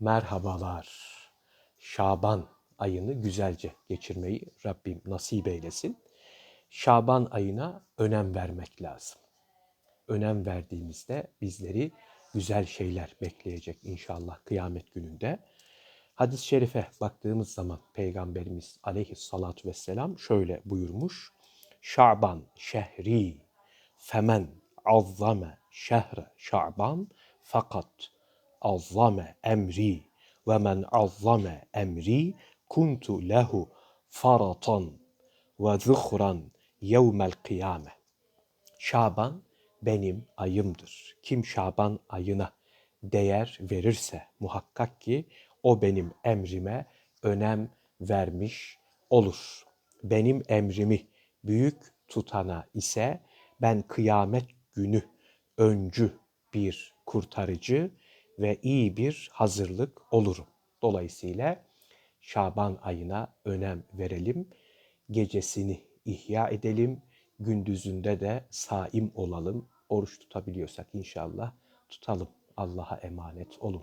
merhabalar. Şaban ayını güzelce geçirmeyi Rabbim nasip eylesin. Şaban ayına önem vermek lazım. Önem verdiğimizde bizleri güzel şeyler bekleyecek inşallah kıyamet gününde. Hadis-i şerife baktığımız zaman Peygamberimiz aleyhissalatu vesselam şöyle buyurmuş. Şaban şehri femen azzame şehre şaban fakat azzame emri ve men azzame emri kuntu lehu faratan ve zuhran yevmel kıyame. Şaban benim ayımdır. Kim Şaban ayına değer verirse muhakkak ki o benim emrime önem vermiş olur. Benim emrimi büyük tutana ise ben kıyamet günü öncü bir kurtarıcı ve iyi bir hazırlık olurum. Dolayısıyla Şaban ayına önem verelim. Gecesini ihya edelim. Gündüzünde de saim olalım. Oruç tutabiliyorsak inşallah tutalım. Allah'a emanet olun.